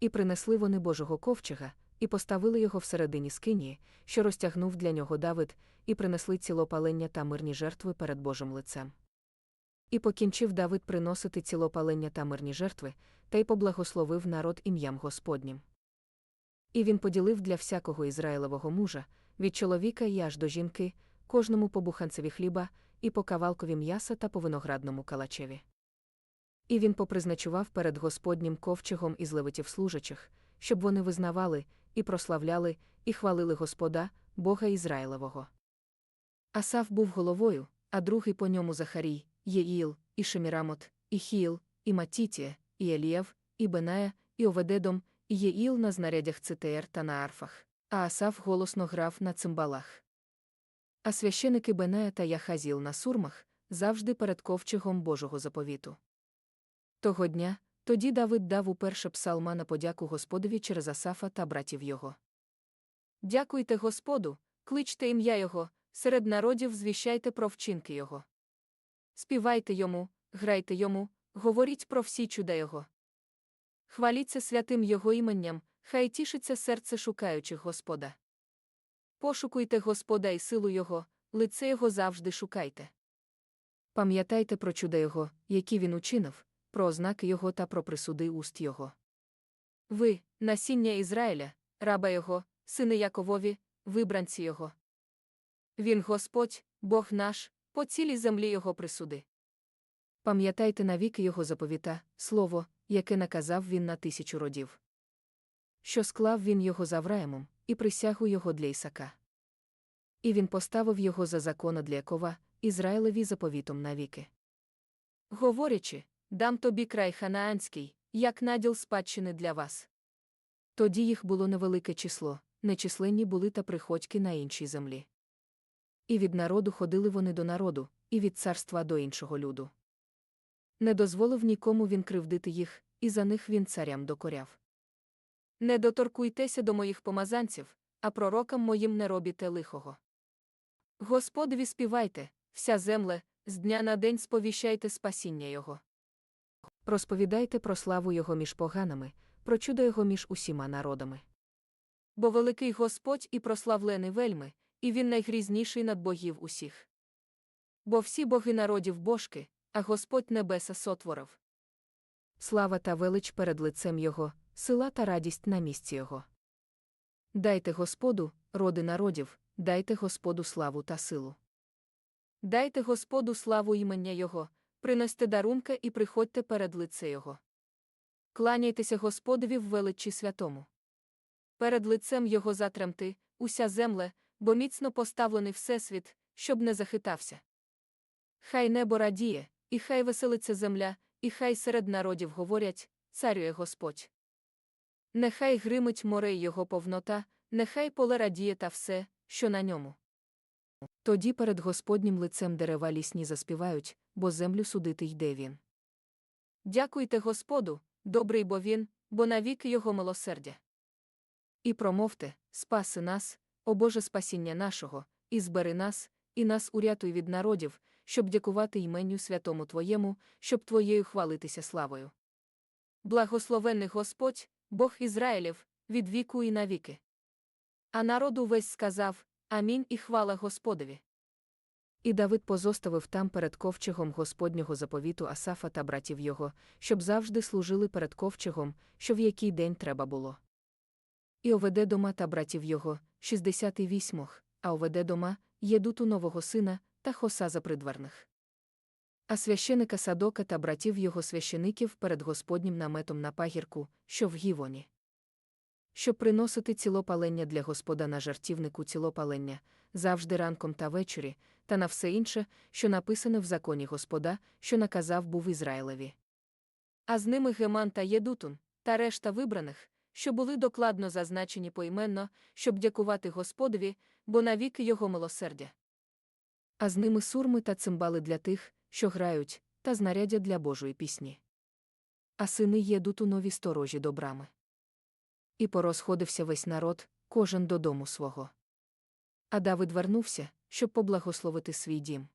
І принесли вони Божого ковчега, і поставили його всередині скинії, що розтягнув для нього Давид, і принесли цілопалення та мирні жертви перед Божим лицем. І покінчив Давид приносити цілопалення та мирні жертви, та й поблагословив народ ім'ям Господнім. І він поділив для всякого Ізраїлевого мужа, від чоловіка і аж до жінки, кожному по буханцеві хліба, і по кавалкові м'яса та по виноградному калачеві. І він попризначував перед Господнім ковчегом із левитів служачих, щоб вони визнавали, і прославляли, і хвалили Господа, Бога Ізраїлевого. Асав був головою, а другий по ньому Захарій, Єїл, і Шемірамот, і Хіл, і Матітія, і Елієв, і Беная, і Оведедом, і Єїл на знарядях цитеєр та на арфах, а Асав голосно грав на цимбалах. А священики Беная та Яхазіл на сурмах завжди перед ковчегом Божого заповіту. Того дня, тоді Давид дав уперше псалма на подяку Господові через Асафа та братів його. Дякуйте Господу, кличте ім'я Його, серед народів звіщайте про вчинки Його. Співайте йому, грайте йому, говоріть про всі чуда Його. Хваліться святим Його іменням, хай тішиться серце шукаючих Господа. Пошукуйте Господа і силу Його, лице Його завжди шукайте. Пам'ятайте про чуда Його, які він учинив, про ознаки Його та про присуди уст Його. Ви, насіння Ізраїля, раба Його, сини Яковові, вибранці Його. Він Господь, Бог наш, по цілій землі Його присуди. Пам'ятайте навіки Його заповіта, слово, яке наказав він на тисячу родів. Що склав він його з Авраємом, і присягу його для Ісака. І він поставив його за закона для Якова, Ізраїлеві заповітом навіки. Говорячи, дам тобі край ханаанський, як наділ спадщини для вас. Тоді їх було невелике число, нечисленні були та приходьки на іншій землі. І від народу ходили вони до народу, і від царства до іншого люду. Не дозволив нікому він кривдити їх, і за них він царям докоряв. Не доторкуйтеся до моїх помазанців, а пророкам моїм не робіте лихого. Господові співайте, вся земле, з дня на день сповіщайте спасіння Його. Розповідайте про славу Його між поганими, про чудо Його між усіма народами. Бо великий Господь і прославлений вельми, і він найгрізніший над богів усіх. Бо всі боги народів божки, а Господь небеса сотворив. Слава та велич перед лицем Його, сила та радість на місці Його. Дайте Господу, роди народів, дайте Господу славу та силу. Дайте Господу славу імення Його, приносьте дарунка і приходьте перед лице Його. Кланяйтеся Господові в величі святому. Перед лицем Його затремти, уся земле, бо міцно поставлений Всесвіт, щоб не захитався. Хай небо радіє, і хай веселиться земля, і хай серед народів говорять, царює Господь. Нехай гримить море його повнота, нехай поле радіє та все, що на ньому. Тоді перед Господнім лицем дерева лісні заспівають, бо землю судити йде він. Дякуйте Господу, добрий бо він, бо навіки його милосердя. І промовте, спаси нас, о Боже спасіння нашого, і збери нас, і нас урятуй від народів, щоб дякувати іменню святому Твоєму, щоб Твоєю хвалитися славою. Благословенний Господь, Бог Ізраїлів, від віку і навіки. А народ увесь сказав Амінь і хвала Господові. І Давид позоставив там перед ковчегом Господнього заповіту Асафа та братів його, щоб завжди служили перед ковчегом, що в який день треба було. І оведе дома та братів його, 68, а оведе дома, єдуту нового сина та хоса за придворних. А священика Садока та братів його священиків перед Господнім наметом на пагірку, що в Гівоні. Щоб приносити цілопалення для Господа на жартівнику цілопалення, завжди ранком та ввечері, та на все інше, що написане в законі Господа, що наказав був Ізраїлеві. А з ними Геман та Єдутун, та решта вибраних, що були докладно зазначені поіменно, щоб дякувати Господові, бо навіки його милосердя. А з ними сурми та цимбали для тих, що грають, та знаряддя для Божої пісні. А сини Єдуту нові сторожі до брами. І порозходився весь народ, кожен додому свого. А Давид вернувся, щоб поблагословити свій дім.